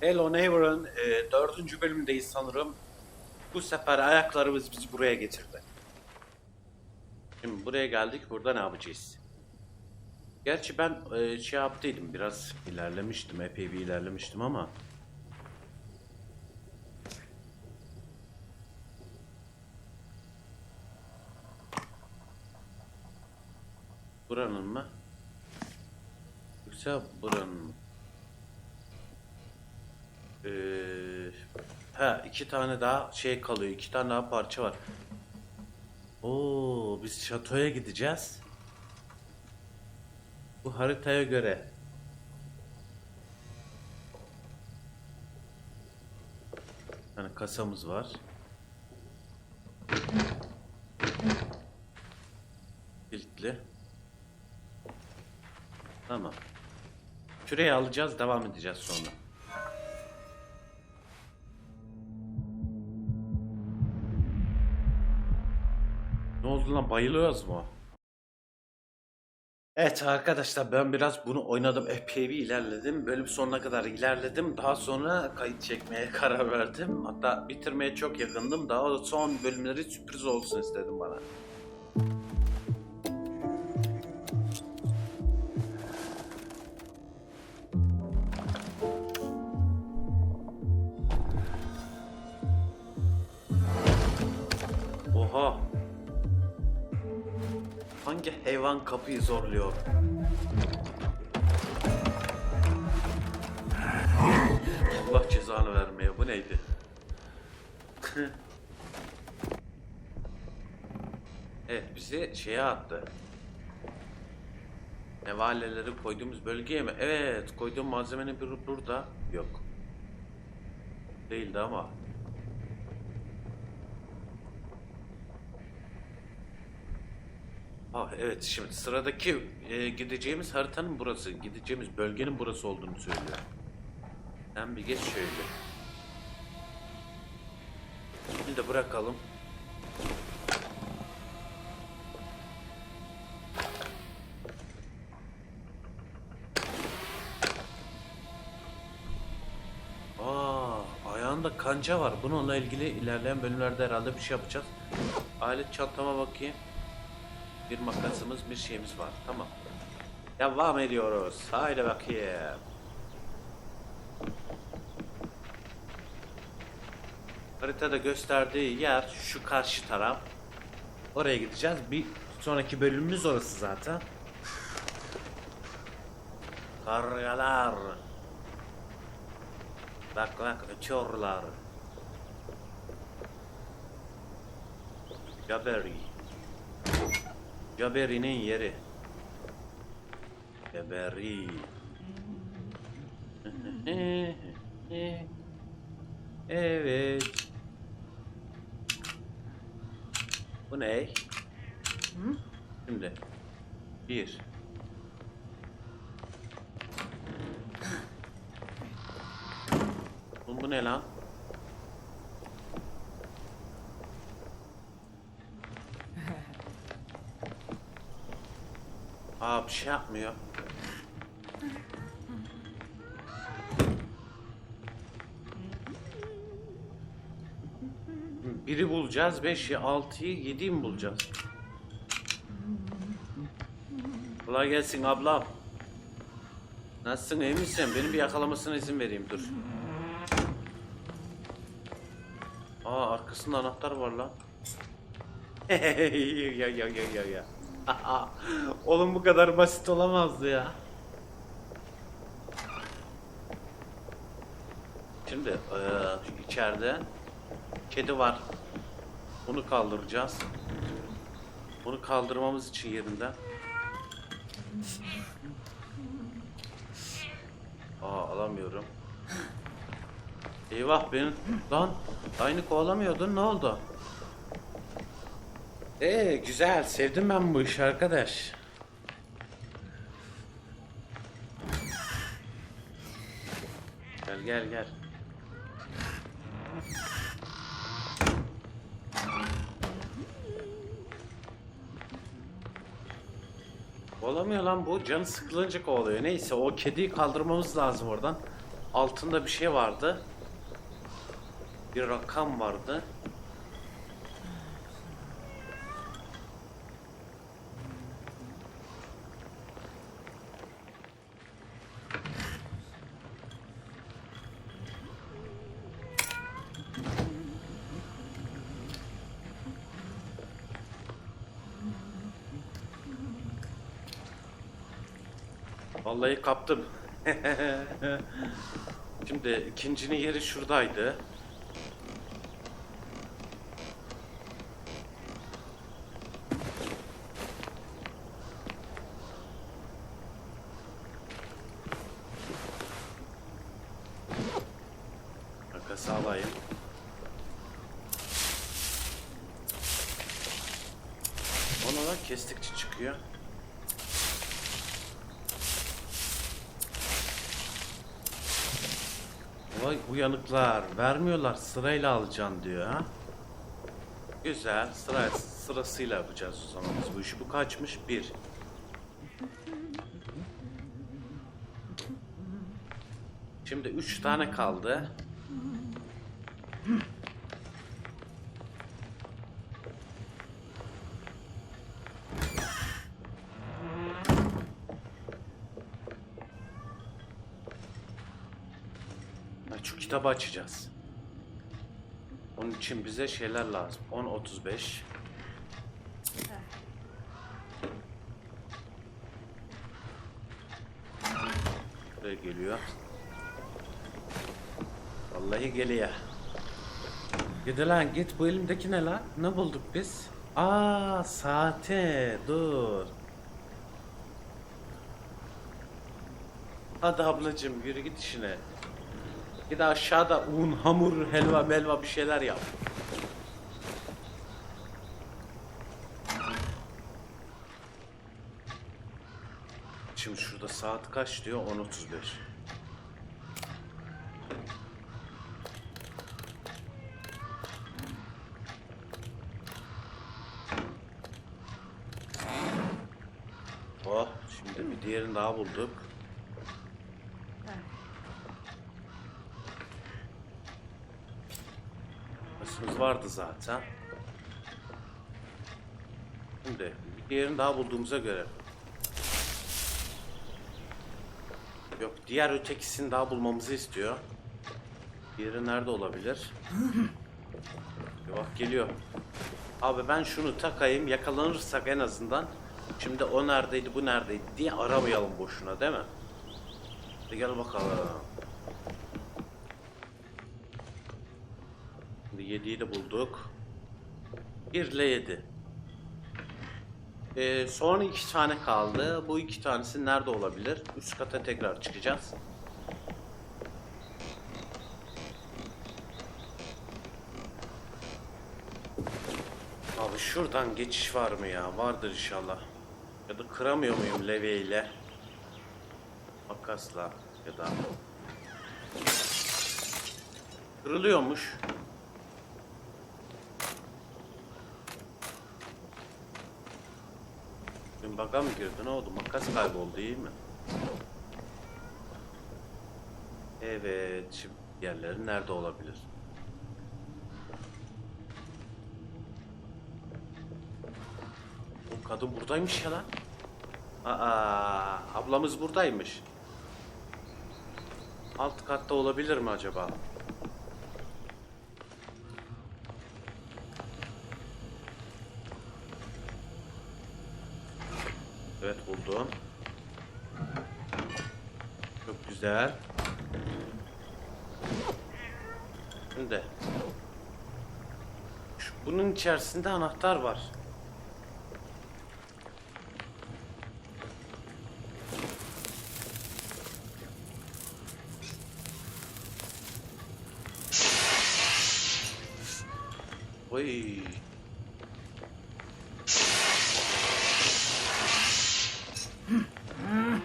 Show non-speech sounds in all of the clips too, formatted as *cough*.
Hello Neighbor'ın e, dördüncü bölümündeyiz sanırım. Bu sefer ayaklarımız bizi buraya getirdi. Şimdi buraya geldik. Burada ne yapacağız? Gerçi ben e, şey yaptıydım. Biraz ilerlemiştim. Epey bir ilerlemiştim ama. Buranın mı? Yoksa buranın mı? Ee, ha iki tane daha şey kalıyor. iki tane daha parça var. Oo, biz şatoya gideceğiz. Bu haritaya göre. Yani kasamız var. Kilitli. Tamam. Küreyi alacağız, devam edeceğiz sonra. Bayılıyoruz mu? Evet arkadaşlar ben biraz bunu oynadım epey bir ilerledim. Bölüm sonuna kadar ilerledim. Daha sonra kayıt çekmeye *laughs* karar verdim. Hatta bitirmeye çok yakındım. Daha son bölümleri sürpriz olsun istedim bana. Kapıyı zorluyor? Allah cezanı vermeye. Bu neydi? *laughs* evet bizi şeye attı. Nevaleleri koyduğumuz bölgeye mi? Evet koyduğum malzemenin biri burada. Yok. Değildi ama. Ah evet şimdi sıradaki e, gideceğimiz haritanın burası. Gideceğimiz bölgenin burası olduğunu söylüyor. Sen bir geç şöyle. Şimdi de bırakalım. Aa, ayağında kanca var. Bununla ilgili ilerleyen bölümlerde herhalde bir şey yapacağız. Alet çantama bakayım. Bir makasımız, bir şeyimiz var. Tamam. Devam ediyoruz. Haydi bakayım. Haritada gösterdiği yer şu karşı taraf. Oraya gideceğiz. Bir sonraki bölümümüz orası zaten. Kargalar. Bak bak ötüyorlar. Gaberi. Gaberi'nin yeri. Gaberi. *laughs* evet. Bu ne? Şimdi. Bir. Bu ne lan? Aa bir şey yapmıyor. Biri bulacağız, beşi, altıyı, yediyi mi bulacağız? Kolay gelsin ablam. Nasılsın, iyi misin? Benim bir yakalamasına izin vereyim, dur. Aa, arkasında anahtar var lan. *laughs* ya ya ya ya ya. *laughs* Oğlum bu kadar basit olamazdı ya. Şimdi eee, içeride kedi var. Bunu kaldıracağız. Bunu kaldırmamız için yerinden. Aa alamıyorum. Eyvah benim lan aynı kovalamıyordun ne oldu? Ee güzel sevdim ben bu işi arkadaş. Gel gel gel. Olamıyor lan bu. Canı sıkılınca kovalıyor. Neyse o kediyi kaldırmamız lazım oradan. altında bir şey vardı. Bir rakam vardı. Vallahi kaptım. *laughs* Şimdi ikincinin yeri şuradaydı. Vermiyorlar sırayla alacaksın diyor ha. Güzel sıra sırasıyla yapacağız o zaman biz bu işi. Bu kaçmış? Bir. Şimdi üç tane kaldı. Ha, Şu kitabı açacağız. Onun için bize şeyler lazım. 10.35 Buraya geliyor. Vallahi geliyor. Gidi lan git bu elimdeki ne lan? Ne bulduk biz? Aa saate dur. Hadi ablacım yürü git işine. Bir de aşağıda un, hamur, helva, melva bir şeyler yap. Şimdi şurada saat kaç diyor? 10.35. Oh, şimdi bir diğerini daha bulduk. Masımız vardı zaten. Şimdi bir yerini daha bulduğumuza göre. Yok diğer ötekisini daha bulmamızı istiyor. Diğeri nerede olabilir? Bir bak geliyor. Abi ben şunu takayım yakalanırsak en azından. Şimdi o neredeydi bu neredeydi diye aramayalım boşuna değil mi? Hadi gel bakalım. 7'yi de bulduk. 1 ile 7. Ee, son iki tane kaldı. Bu iki tanesi nerede olabilir? Üst kata tekrar çıkacağız. Abi şuradan geçiş var mı ya? Vardır inşallah. Ya da kıramıyor muyum levyeyle? Makasla ya da... Kırılıyormuş. Dün baka mı girdi ne oldu? Makas kayboldu iyi mi? Evet. Şimdi yerleri nerede olabilir? O kadın buradaymış ya lan. Aa, ablamız buradaymış. Alt katta olabilir mi acaba? Buldum. Çok güzel. Şimdi. Şu, bunun içerisinde anahtar var. Oy.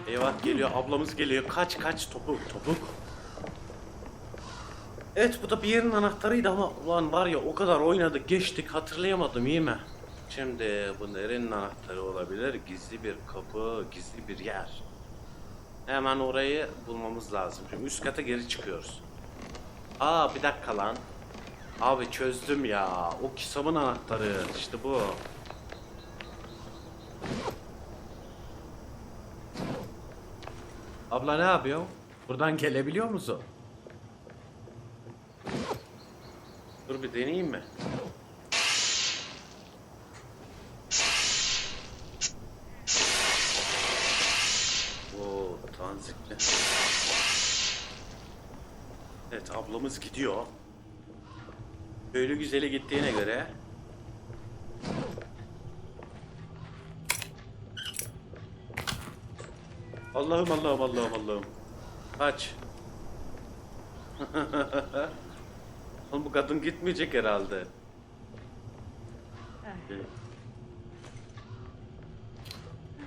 Eyvah geliyor, ablamız geliyor. Kaç kaç topuk topuk. Evet bu da bir yerin anahtarıydı ama ulan var ya o kadar oynadık geçtik hatırlayamadım iyi mi? Şimdi bu nerenin anahtarı olabilir? Gizli bir kapı, gizli bir yer. Hemen orayı bulmamız lazım. Şimdi üst kata geri çıkıyoruz. Aa bir dakika lan. Abi çözdüm ya. O kisamın anahtarı. İşte bu. Abla ne yapıyor? Buradan gelebiliyor musun? Dur bir deneyeyim mi? Oo, tanzikli. Evet, ablamız gidiyor. Köylü güzeli gittiğine göre Allah'ım Allah'ım Allah'ım Allah'ım. Kaç. *laughs* Oğlum bu kadın gitmeyecek herhalde.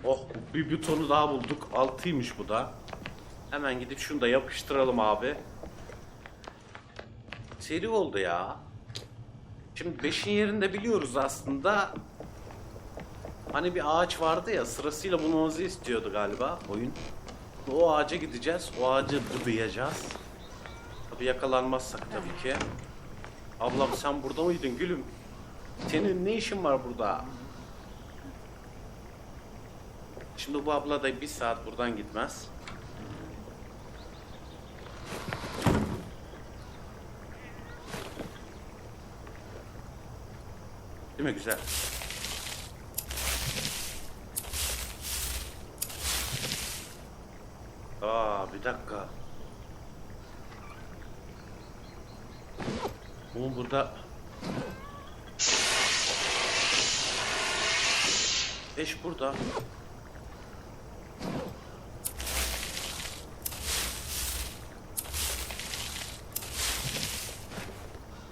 Oh bir butonu daha bulduk. Altıymış bu da. Hemen gidip şunu da yapıştıralım abi. Seri oldu ya. Şimdi 5'in yerinde biliyoruz aslında. Hani bir ağaç vardı ya sırasıyla bulmamızı istiyordu galiba oyun. O ağaca gideceğiz. O ağacı bıdıyacağız. Tabii yakalanmazsak tabii ki. Ablam sen burada mıydın gülüm? Senin ne işin var burada? Şimdi bu abla da bir saat buradan gitmez. Değil mi güzel? Aa bir dakika. Bu burada Beş burada.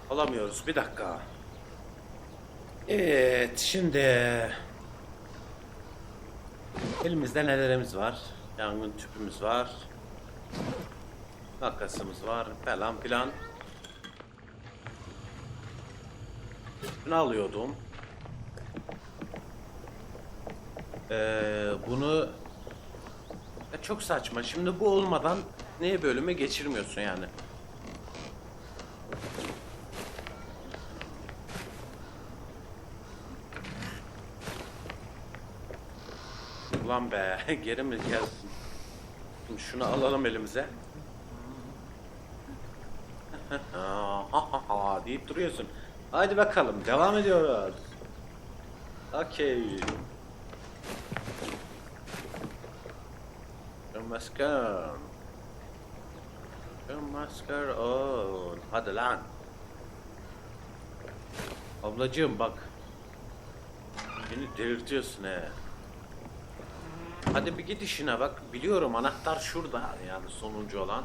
Alamıyoruz. Bir dakika. Evet, şimdi elimizde nelerimiz var? Yangın tüpümüz var. Makasımız var falan filan. Bunu alıyordum. Ee, bunu Ya çok saçma. Şimdi bu olmadan neye bölüme geçirmiyorsun yani. Ulan be *laughs* geri mi gelsin? Şunu alalım elimize. Deyip duruyorsun. Hadi bakalım devam ediyoruz. Okey. Maskar. Maskar on. Hadi lan. Ablacığım bak. Beni delirtiyorsun he. Hadi bir git işine bak. Biliyorum anahtar şurada yani sonuncu olan.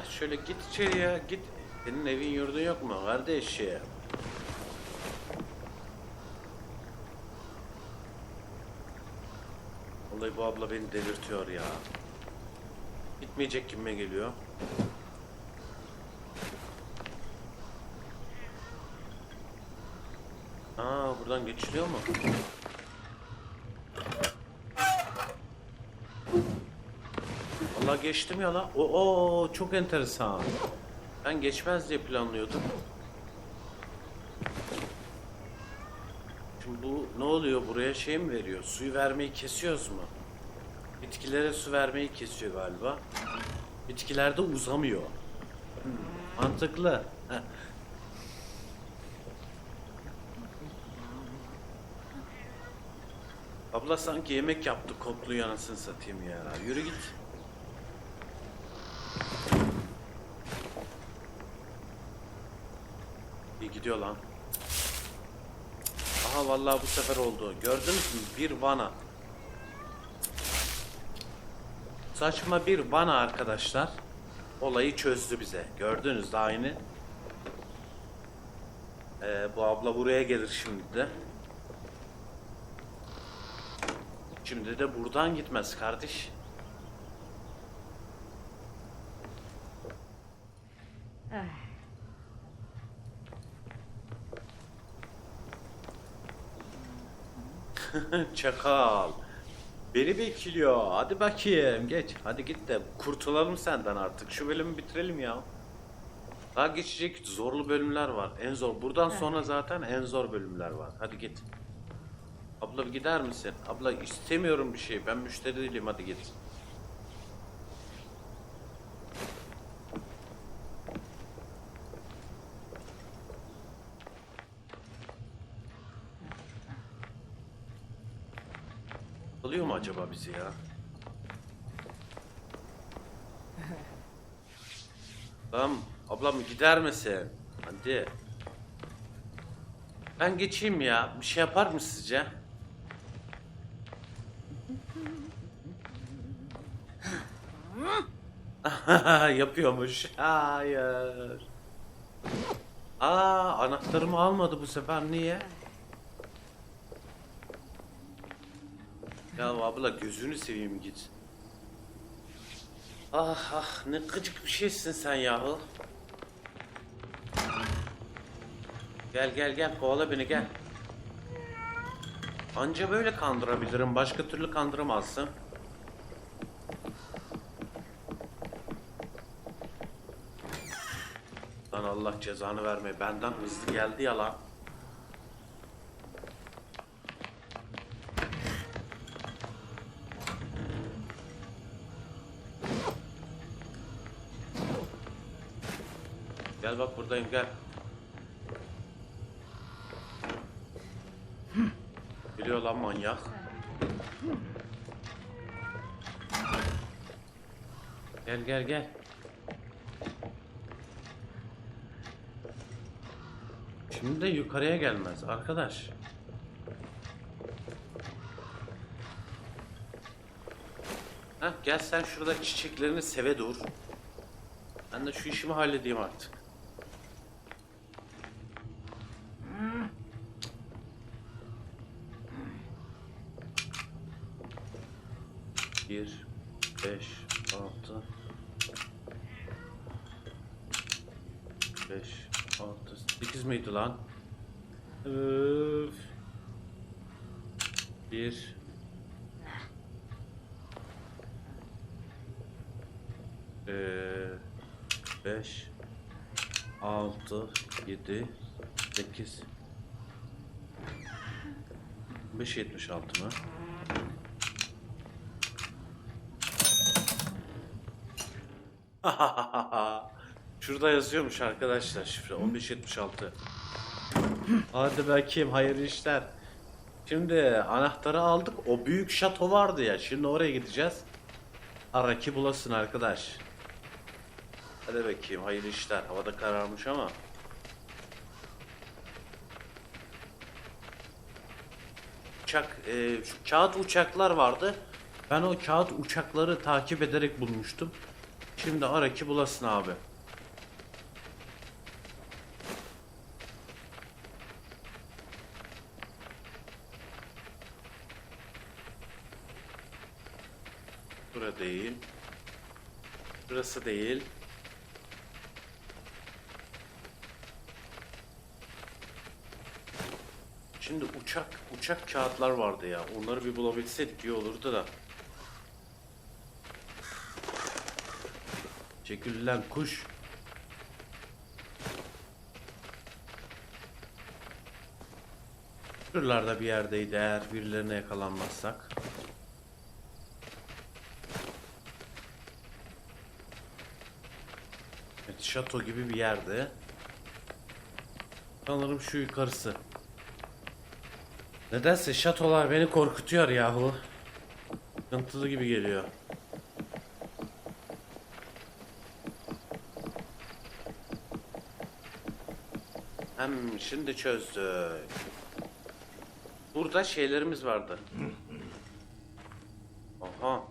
Heh şöyle git içeriye git. Senin evin yurdun yok mu kardeşim? Vallahi bu abla beni delirtiyor ya. Gitmeyecek gibime geliyor. Aa buradan geçiliyor mu? Geçtim ya la. O o çok enteresan. Ben geçmez diye planlıyordum. Şimdi bu ne oluyor? Buraya şey mi veriyor? Suyu vermeyi kesiyoruz mu? Bitkilere su vermeyi kesiyor galiba. Bitkilerde uzamıyor. Hmm, mantıklı. Abla sanki yemek yaptı koklu yanasını satayım ya. Yürü git. İyi gidiyor lan. Aha vallahi bu sefer oldu. Gördünüz mü? Bir vana. Saçma bir vana arkadaşlar. Olayı çözdü bize. Gördünüz de aynı. Ee, bu abla buraya gelir şimdi de. Şimdi de buradan gitmez kardeş. *laughs* Çakal. Beni bekliyor. Hadi bakayım geç. Hadi git de kurtulalım senden artık. Şu bölümü bitirelim ya. Daha geçecek zorlu bölümler var. En zor. Buradan sonra zaten en zor bölümler var. Hadi git. Abla gider misin? Abla istemiyorum bir şey. Ben müşteri değilim. Hadi git. Acaba bizi ya? *laughs* Tamam. Ablam gider misin? Hadi. Ben geçeyim ya. Bir şey yapar mı sizce? *laughs* Yapıyormuş. Hayır. Aa, anahtarımı almadı bu sefer. Niye? Ya abla gözünü seveyim git. Ah ah ne gıcık bir şeysin sen yahu. Gel gel gel kovala beni gel. Anca böyle kandırabilirim. Başka türlü kandıramazsın. Lan Allah cezanı verme. Benden hızlı geldi ya lan. Bak buradayım gel. Biliyor lan manyak. Gel gel gel. Şimdi de yukarıya gelmez arkadaş. Heh, gel sen şurada çiçeklerini seve dur. Ben de şu işimi halledeyim artık. 5 6 7 8 576 mı? *laughs* Şurada yazıyormuş arkadaşlar şifre 1576. Hadi bakayım hayırlı işler. Şimdi anahtarı aldık. O büyük şato vardı ya. Şimdi oraya gideceğiz. Araki bulasın arkadaş. Hadi bakayım hayırlı işler. Havada kararmış ama. Uçak, e, şu kağıt uçaklar vardı. Ben o kağıt uçakları takip ederek bulmuştum. Şimdi Araki bulasın abi. Bura değil. Burası değil. Şimdi uçak uçak kağıtlar vardı ya. Onları bir bulabilseydik iyi olurdu da. Çekililen kuş. Şuralarda bir yerdeydi eğer birilerine yakalanmazsak. Evet, şato gibi bir yerde. Sanırım şu yukarısı. Nedense şatolar beni korkutuyor yahu. Sıkıntılı gibi geliyor. Hem şimdi çözdük. Burada şeylerimiz vardı. Aha.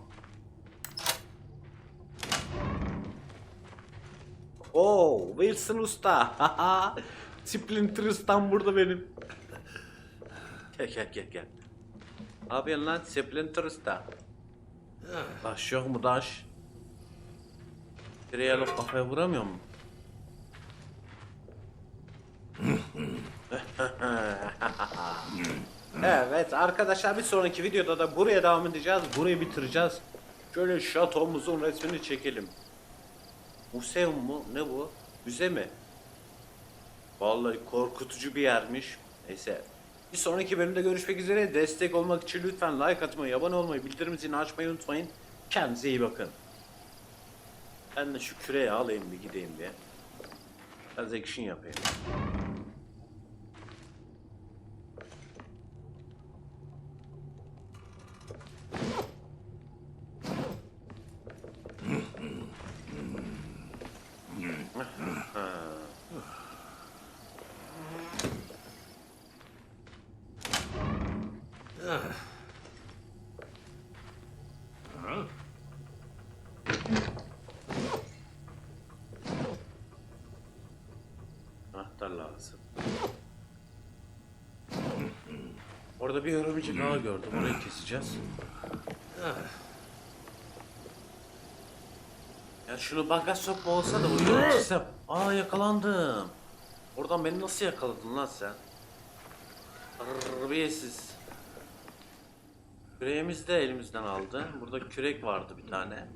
Oo, Wilson Usta. *laughs* Splinter Usta'm burada benim. Gel gel gel yapıyorsun lan Splinter Usta? Taş yok mu taş? Direğe alıp kafaya vuramıyor mu? Evet arkadaşlar bir sonraki videoda da buraya devam edeceğiz. Burayı bitireceğiz. Şöyle şatomuzun resmini çekelim. Museum mu? Ne bu? Müze mi? Vallahi korkutucu bir yermiş. Neyse. Bir sonraki bölümde görüşmek üzere. Destek olmak için lütfen like atmayı, abone olmayı, bildirim zilini açmayı unutmayın. Kendinize iyi bakın. Ben de şu küreği alayım bir gideyim bir. Biraz action yapayım. Anahtar lazım. Orada bir örümcek ağı gördüm. Orayı keseceğiz. Ya şunu bagaj sokma olsa da uyuyor. Çizsem. Aa yakalandım. Oradan beni nasıl yakaladın lan sen? Terbiyesiz. Küreğimizi de elimizden aldı. Burada kürek vardı bir tane.